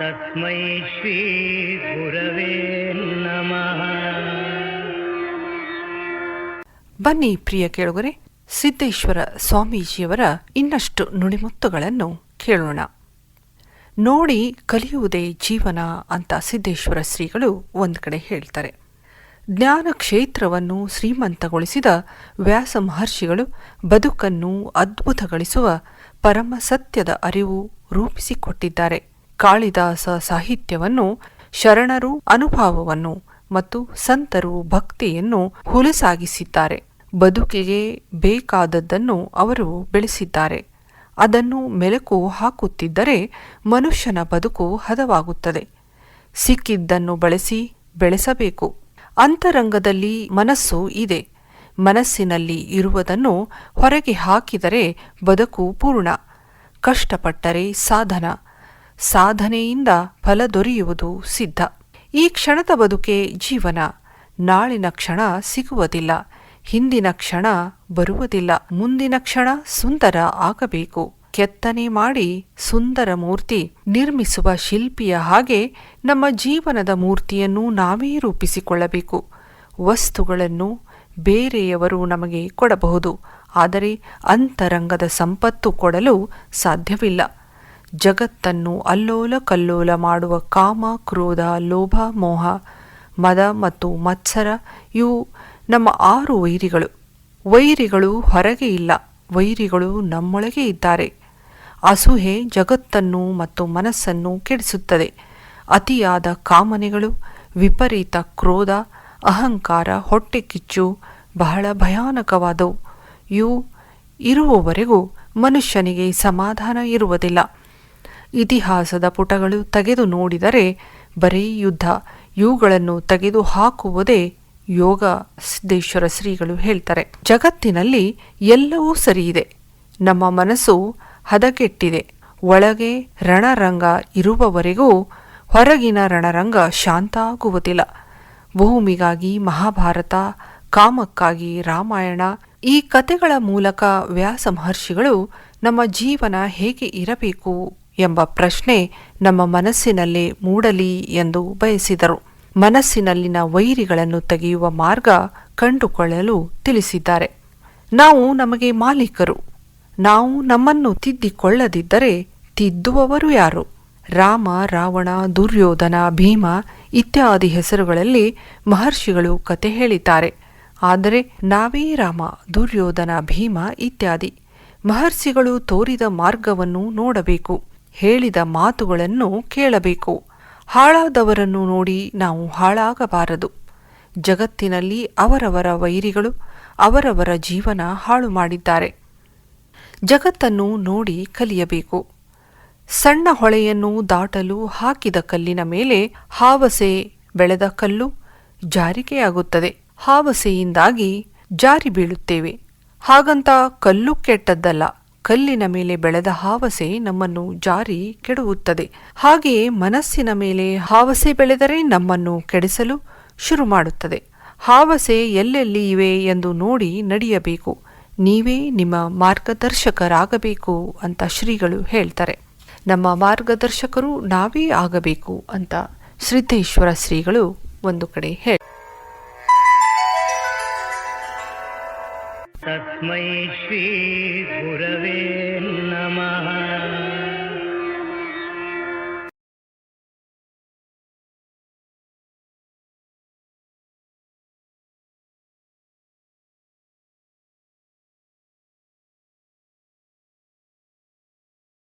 तस्मै श्रीगुरवे नमः ಬನ್ನಿ ಪ್ರಿಯ ಕೇಳುಗರೆ ಸಿದ್ದೇಶ್ವರ ಸ್ವಾಮೀಜಿಯವರ ಇನ್ನಷ್ಟು ನುಡಿಮುತ್ತುಗಳನ್ನು ಕೇಳೋಣ ನೋಡಿ ಕಲಿಯುವುದೇ ಜೀವನ ಅಂತ ಸಿದ್ದೇಶ್ವರ ಶ್ರೀಗಳು ಒಂದು ಕಡೆ ಹೇಳ್ತಾರೆ ಜ್ಞಾನ ಕ್ಷೇತ್ರವನ್ನು ಶ್ರೀಮಂತಗೊಳಿಸಿದ ವ್ಯಾಸ ಮಹರ್ಷಿಗಳು ಬದುಕನ್ನು ಅದ್ಭುತಗೊಳಿಸುವ ಪರಮ ಸತ್ಯದ ಅರಿವು ರೂಪಿಸಿಕೊಟ್ಟಿದ್ದಾರೆ ಕಾಳಿದಾಸ ಸಾಹಿತ್ಯವನ್ನು ಶರಣರು ಅನುಭವವನ್ನು ಮತ್ತು ಸಂತರು ಭಕ್ತಿಯನ್ನು ಹುಲಸಾಗಿಸಿದ್ದಾರೆ. ಬದುಕಿಗೆ ಬೇಕಾದದ್ದನ್ನು ಅವರು ಬೆಳೆಸಿದ್ದಾರೆ. ಅದನ್ನು ಮೆಲುಕು ಹಾಕುತ್ತಿದ್ದರೆ ಮನುಷ್ಯನ ಬದುಕು ಹದವಾಗುತ್ತದೆ. ಸಿಕ್ಕಿದ್ದನ್ನು ಬಳಸಿ ಬೆಳೆಸಬೇಕು. ಅಂತರಂಗದಲ್ಲಿ ಮನಸ್ಸು ಇದೆ. ಮನಸ್ಸಿನಲ್ಲಿ ಇರುವುದನ್ನು ಹೊರಗೆ ಹಾಕಿದರೆ ಬದುಕು ಪೂರ್ಣ. ಕಷ್ಟಪಟ್ಟರೆ ಸಾಧನ. ಸಾಧನೆಯಿಂದ ಫಲ ದೊರೆಯುವುದು ಸಿದ್ಧ. ಈ ಕ್ಷಣದ ಬದುಕೆ ಜೀವನ. ನಾಳಿನ ಕ್ಷಣ ಸಿಗುವುದಿಲ್ಲ. ಹಿಂದಿನ ಕ್ಷಣ ಬರುವುದಿಲ್ಲ. ಮುಂದಿನ ಕ್ಷಣ ಸುಂದರ ಆಗಬೇಕು. ಕೆತ್ತನೆ ಮಾಡಿ ಸುಂದರ ಮೂರ್ತಿ ನಿರ್ಮಿಸುವ ಶಿಲ್ಪಿಯ ಹಾಗೆ ನಮ್ಮ ಜೀವನದ ಮೂರ್ತಿಯನ್ನು ನಾವೇ ರೂಪಿಸಿಕೊಳ್ಳಬೇಕು. ವಸ್ತುಗಳನ್ನು ಬೇರೆಯವರು ನಮಗೆ ಕೊಡಬಹುದು. ಆದರೆ ಅಂತರಂಗದ ಸಂಪತ್ತು ಕೊಡಲು ಸಾಧ್ಯವಿಲ್ಲ. ಜಗತ್ತನ್ನು ಅಲ್ಲೋಲ ಕಲ್ಲೋಲ ಮಾಡುವ ಕಾಮ, ಕ್ರೋಧ, ಲೋಭ, ಮೋಹ, ಮದ ಮತ್ತು ಮತ್ಸರ, ಇವು ನಮ್ಮ ಆರು ವೈರಿಗಳು. ವೈರಿಗಳು ಹೊರಗೆ ಇಲ್ಲ, ವೈರಿಗಳು ನಮ್ಮೊಳಗೆ ಇದ್ದಾರೆ. ಅಸೂಹೆ ಜಗತ್ತನ್ನು ಮತ್ತು ಮನಸ್ಸನ್ನು ಕೆಡಿಸುತ್ತದೆ. ಅತಿಯಾದ ಕಾಮನೆಗಳು, ವಿಪರೀತ ಕ್ರೋಧ, ಅಹಂಕಾರ, ಹೊಟ್ಟೆ ಕಿಚ್ಚು, ಬಹಳ ಭಯಾನಕವಾದವು. ಇವು ಇರುವವರೆಗೂ ಮನುಷ್ಯನಿಗೆ ಸಮಾಧಾನ ಇರುವುದಿಲ್ಲ. ಇತಿಹಾಸದ ಪುಟಗಳು ತೆಗೆದು ನೋಡಿದರೆ ಬರೀ ಯುದ್ಧ, ಇವುಗಳನ್ನು ತೆಗೆದು ಹಾಕುವುದೇ ಯೋಗ ಸಿದ್ದೇಶ್ವರ ಶ್ರೀಗಳು ಹೇಳ್ತಾರೆ. ಜಗತ್ತಿನಲ್ಲಿ ಎಲ್ಲವೂ ಸರಿಯಿದೆ. ನಮ್ಮ ಮನಸ್ಸು ಹದಗೆಟ್ಟಿದೆ. ಒಳಗೆ ರಣರಂಗ ಇರುವವರೆಗೂ ಹೊರಗಿನ ರಣರಂಗ ಶಾಂತ ಆಗುವುದಿಲ್ಲ ಭೂಮಿಗಾಗಿ ಮಹಾಭಾರತ, ಕಾಮಕ್ಕಾಗಿ ರಾಮಾಯಣ, ಈ ಕತೆಗಳ ಮೂಲಕ ವ್ಯಾಸ ಮಹರ್ಷಿಗಳು ನಮ್ಮ ಜೀವನ ಹೇಗೆ ಇರಬೇಕು ಎಂಬ ಪ್ರಶ್ನೆ ನಮ್ಮ ಮನಸ್ಸಿನಲ್ಲಿ ಮೂಡಲಿ ಎಂದು ಬಯಸಿದರು. ಮನಸ್ಸಿನಲ್ಲಿನ ವೈರಿಗಳನ್ನು ತೆಗೆಯುವ ಮಾರ್ಗ ಕಂಡುಕೊಳ್ಳಲು ತಿಳಿಸಿದ್ದಾರೆ. ನಾವು ನಮಗೆ ಮಾಲೀಕರು. ನಾವು ನಮ್ಮನ್ನು ತಿದ್ದಿಕೊಳ್ಳದಿದ್ದರೆ ತಿದ್ದುವವರು ಯಾರು? ರಾಮ, ರಾವಣ, ದುರ್ಯೋಧನ, ಭೀಮ ಇತ್ಯಾದಿ ಹೆಸರುಗಳಲ್ಲಿ ಮಹರ್ಷಿಗಳು ಕತೆ ಹೇಳಿದ್ದಾರೆ. ಆದರೆ ನಾವೇ ರಾಮ, ದುರ್ಯೋಧನ, ಭೀಮ ಇತ್ಯಾದಿ ಮಹರ್ಷಿಗಳು ತೋರಿದ ಮಾರ್ಗವನ್ನು ನೋಡಬೇಕು. ಹೇಳಿದ ಮಾತುಗಳನ್ನು ಕೇಳಬೇಕು. ಹಾಳಾದವರನ್ನು ನೋಡಿ ನಾವು ಹಾಳಾಗಬಾರದು. ಜಗತ್ತಿನಲ್ಲಿ ಅವರವರ ವೈರಿಗಳು ಅವರವರ ಜೀವನ ಹಾಳು ಮಾಡಿದ್ದಾರೆ ಜಗತ್ತನ್ನು ನೋಡಿ ಕಲಿಯಬೇಕು. ಸಣ್ಣ ಹೊಳೆಯನ್ನು ದಾಟಲು ಹಾಕಿದ ಕಲ್ಲಿನ ಮೇಲೆ ಹಾವಸೆ ಬೆಳೆದ ಕಲ್ಲು ಜಾರಿಕೆಯಾಗುತ್ತದೆ ಹಾವಸೆಯಿಂದಾಗಿ ಜಾರಿ ಬೀಳುತ್ತೇವೆ. ಹಾಗಂತ ಕಲ್ಲು ಕೆಟ್ಟದ್ದಲ್ಲ. ಕಲ್ಲಿನ ಮೇಲೆ ಬೆಳೆದ ಹಾವಸೆ ನಮ್ಮನ್ನು ಜಾರಿ ಕೆಡುವುತ್ತದೆ. ಹಾಗೆಯೇ ಮನಸ್ಸಿನ ಮೇಲೆ ಹಾವಸೆ ಬೆಳೆದರೆ ನಮ್ಮನ್ನು ಕೆಡಿಸಲು ಶುರು ಮಾಡುತ್ತದೆ ಹಾವಸೆ ಎಲ್ಲೆಲ್ಲಿ ಇವೆ ಎಂದು ನೋಡಿ ನಡೆಯಬೇಕು. ನೀವೇ ನಿಮ್ಮ ಮಾರ್ಗದರ್ಶಕರಾಗಬೇಕು ಅಂತ ಶ್ರೀಗಳು ಹೇಳ್ತಾರೆ. ನಮ್ಮ ಮಾರ್ಗದರ್ಶಕರು ನಾವೇ ಆಗಬೇಕು ಅಂತ ಸಿದ್ದೇಶ್ವರ ಶ್ರೀಗಳು ಒಂದು ಕಡೆ ಹೇಳ मैशी श्रीगुरवे नमः।